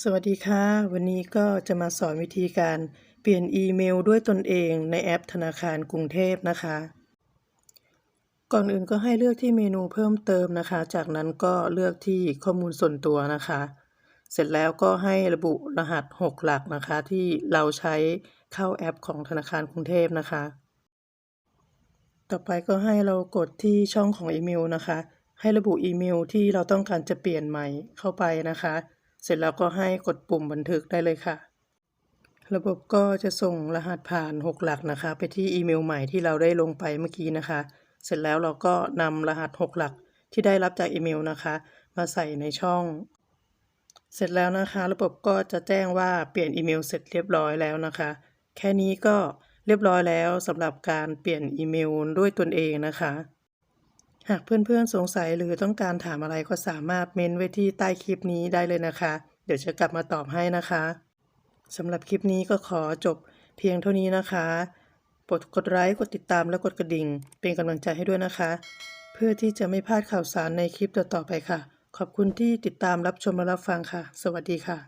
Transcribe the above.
สวัสดีค่ะ วันนี้ก็จะมาสอนวิธีการเปลี่ยนอีเมลด้วยตนเองในแอปธนาคารกรุงเทพนะคะ ก่อนอื่นก็ให้เลือกที่เมนูเพิ่มเติมนะคะ จากนั้นก็เลือกที่ข้อมูลส่วนตัวนะคะ เสร็จแล้วก็ให้ระบุรหัส 6 หลักนะคะ ที่เราใช้เข้าแอปของธนาคารกรุงเทพนะคะ ต่อไปก็ให้เรากดที่ช่องของอีเมลนะคะ ให้ระบุอีเมลที่เราต้องการจะเปลี่ยนใหม่เข้าไปนะคะ เสร็จแล้วก็ให้กดปุ่มบันทึกได้เลยค่ะ ระบบก็จะส่งรหัสผ่าน 6 หลักนะคะ ไปที่อีเมลใหม่ที่เราได้ลงไปเมื่อกี้นะคะ เสร็จแล้วเราก็นำรหัส 6 หลักที่ได้รับจากอีเมลนะคะ มาใส่ในช่อง เสร็จแล้วนะคะ ระบบก็จะแจ้งว่าเปลี่ยนอีเมลเสร็จเรียบร้อยแล้วนะคะ แค่นี้ก็เรียบร้อยแล้วสำหรับการเปลี่ยนอีเมลด้วยตนเองนะคะ หากเพื่อนๆสงสัยหรือต้องการถามอะไรก็สามารถเมนไว้ที่ใต้คลิปนี้ได้เลยนะคะ เดี๋ยวจะกลับมาตอบให้นะคะสำหรับคลิปนี้ก็ขอจบเพียงเท่านี้นะคะโปดกดไลค์กดติดตามและกดกระดิ่ง เป็นกำลังใจให้ด้วยนะคะ เพื่อที่จะไม่พลาดข่าวสารในคลิปต่อๆไปค่ะ ขอบคุณที่ติดตามรับชมและรับฟังค่ะ สวัสดีค่ะ